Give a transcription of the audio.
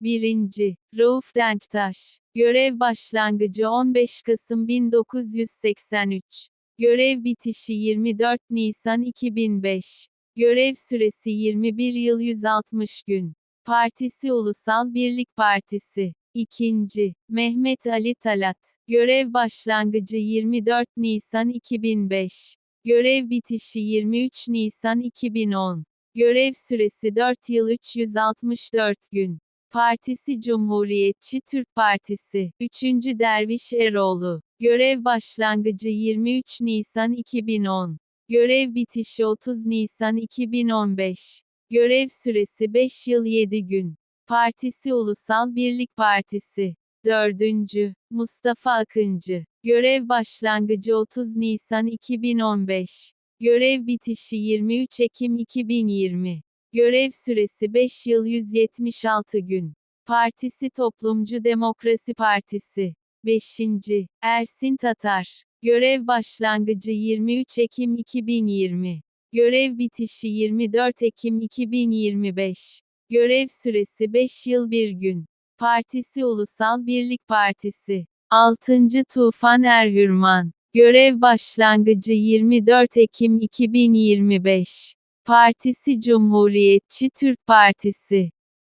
1. Rauf Denktaş. Görev başlangıcı 15 Kasım 1983. Görev bitişi 24 Nisan 2005. Görev süresi 21 yıl 160 gün. Partisi Ulusal Birlik Partisi. 2. Mehmet Ali Talat. Görev başlangıcı 24 Nisan 2005. Görev bitişi 23 Nisan 2010. Görev süresi 4 yıl 364 gün. Partisi Cumhuriyetçi Türk Partisi. 3. Derviş Eroğlu. Görev başlangıcı 23 Nisan 2010. Görev bitişi 30 Nisan 2015. Görev süresi 5 yıl 7 gün. Partisi Ulusal Birlik Partisi. 4. Mustafa Akıncı. Görev başlangıcı 30 Nisan 2015. Görev bitişi 23 Ekim 2020. Görev süresi 5 yıl 176 gün. Partisi Toplumcu Demokrasi Partisi. 5. Ersin Tatar. Görev başlangıcı 23 Ekim 2020. Görev bitişi 24 Ekim 2025. Görev süresi 5 yıl 1 gün. Partisi Ulusal Birlik Partisi. 6. Tufan Erhürman. Görev başlangıcı 24 Ekim 2025. Partisi Cumhuriyetçi Türk Partisi.